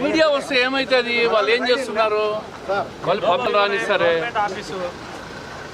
Media వస్తే ఏమైతుంది? వాళ్ళు ఏం చేస్తున్నారు? వాళ్ళు పక్కన రానిస్తారే?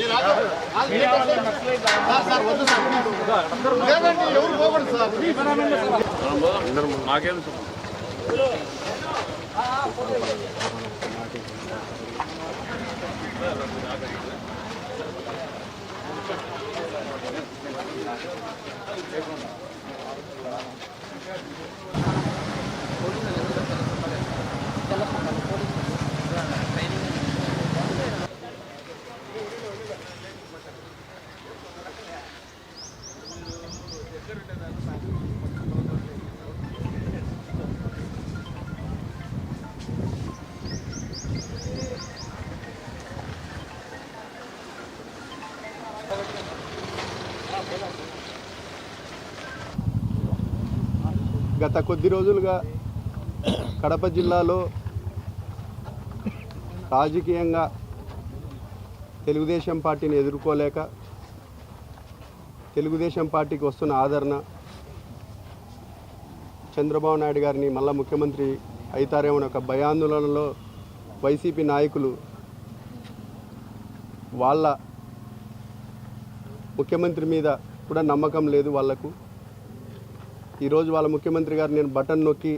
రాసుకోండి మీరంతా వద్దండి మీడియా వాళ్ళు లేదు సార్, మీరంతా వద్దండి మీడియా వాళ్ళు నక్సలైట్లా? ఉండండి సార్, ఉండండి సార్, సార్ అనుకోండి సార్. ఓకే? మీరు ఆగండి. ఆగండి. మీడియా వాళ్ళు నక్సలైట్లా? సార్, సార్, వద్దు సార్. లేదండి ఎవరు పోకూడదు సార్ మాకేం గత కొద్ది రోజులుగా కడప జిల్లాలో రాజకీయంగా తెలుగుదేశం పార్టీని ఎదుర్కోలేక తెలుగుదేశం పార్టీకి వస్తున్న ఆదరణ చంద్రబాబు నాయుడు గారిని మళ్ళా ముఖ్యమంత్రి అవుతారేమో ఒక భయాందోళనలో వైసీపీ నాయకులు వాళ్ళ ముఖ్యమంత్రి మీద కూడా నమ్మకం లేదు వాళ్ళకు. ఈరోజు వాళ్ళ ముఖ్యమంత్రి గారు నేను బటన్ నొక్కి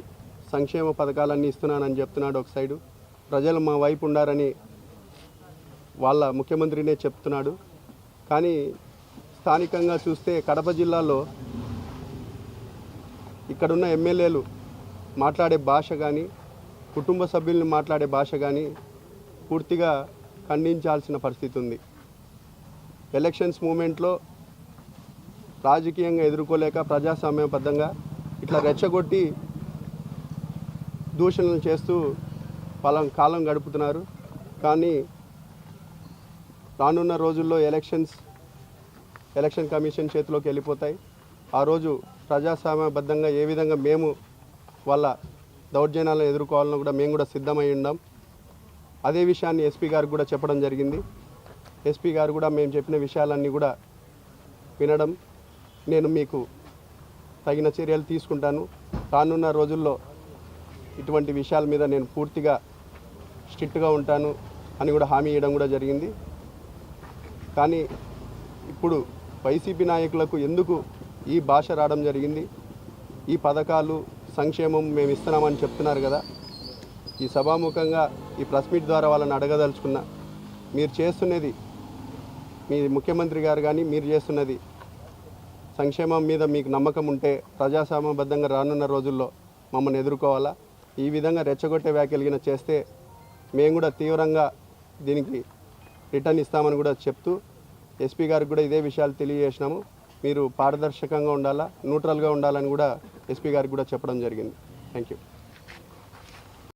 సంక్షేమ పథకాలన్నీ ఇస్తున్నానని చెప్తున్నాడు ఒక సైడు. ప్రజలు మా వైపు ఉండారని వాళ్ళ ముఖ్యమంత్రినే చెప్తున్నాడు. కానీ స్థానికంగా చూస్తే కడప జిల్లాలో ఇక్కడున్న ఎమ్మెల్యేలు మాట్లాడే భాష కానీ కుటుంబ సభ్యుల్ని మాట్లాడే భాష కానీ పూర్తిగా ఖండించాల్సిన పరిస్థితి ఉంది. ఎలక్షన్స్ మూమెంట్లో రాజకీయంగా ఎదుర్కోలేక ప్రజాస్వామ్యబద్ధంగా ఇట్లా రెచ్చగొట్టి దూషణలు చేస్తూ పలం కాలం గడుపుతున్నారు. కానీ రానున్న రోజుల్లో ఎలక్షన్స్ ఎలక్షన్ కమిషన్ చేతిలోకి వెళ్ళిపోతాయి. ఆ రోజు ప్రజాస్వామ్యబద్ధంగా ఏ విధంగా మేము వాళ్ళ దౌర్జన్యాలను ఎదుర్కోవాలని కూడా మేము కూడా సిద్ధమై ఉన్నాం అదే విషయాన్ని ఎస్పీ గారికి కూడా చెప్పడం జరిగింది. ఎస్పీ గారు కూడా మేము చెప్పిన విషయాలన్నీ కూడా వినడం నేను మీకు తగిన చర్యలు తీసుకుంటాను. రానున్న రోజుల్లో ఇటువంటి విషయాల మీద నేను పూర్తిగా స్ట్రిక్ట్గా ఉంటాను అని కూడా హామీ ఇవ్వడం కూడా జరిగింది. కానీ ఇప్పుడు వైసీపీ నాయకులకు ఎందుకు ఈ భాష రావడం జరిగింది? ఈ పథకాలు సంక్షేమం మేము ఇస్తున్నామని చెప్తున్నారు కదా. ఈ సభాముఖంగా ఈ ప్రెస్ మీట్ ద్వారా వాళ్ళని అడగదలుచుకున్నా మీరు చేస్తున్నది మీ ముఖ్యమంత్రి గారు కానీ మీరు చేస్తున్నది సంక్షేమం మీద మీకు నమ్మకం ఉంటే ప్రజాస్వామ్యబద్ధంగా రానున్న రోజుల్లో మమ్మల్ని ఎదుర్కోవాలా? ఈ విధంగా రెచ్చగొట్టే వ్యాఖ్యలిగిన చేస్తే మేము కూడా తీవ్రంగా దీనికి రిటర్న్ ఇస్తామని కూడా చెప్తూ ఎస్పీ గారికి కూడా ఇదే విషయాలు తెలియజేసినాము. మీరు పారదర్శకంగా ఉండాలా న్యూట్రల్గా ఉండాలని కూడా ఎస్పీ గారికి కూడా చెప్పడం జరిగింది. Thank you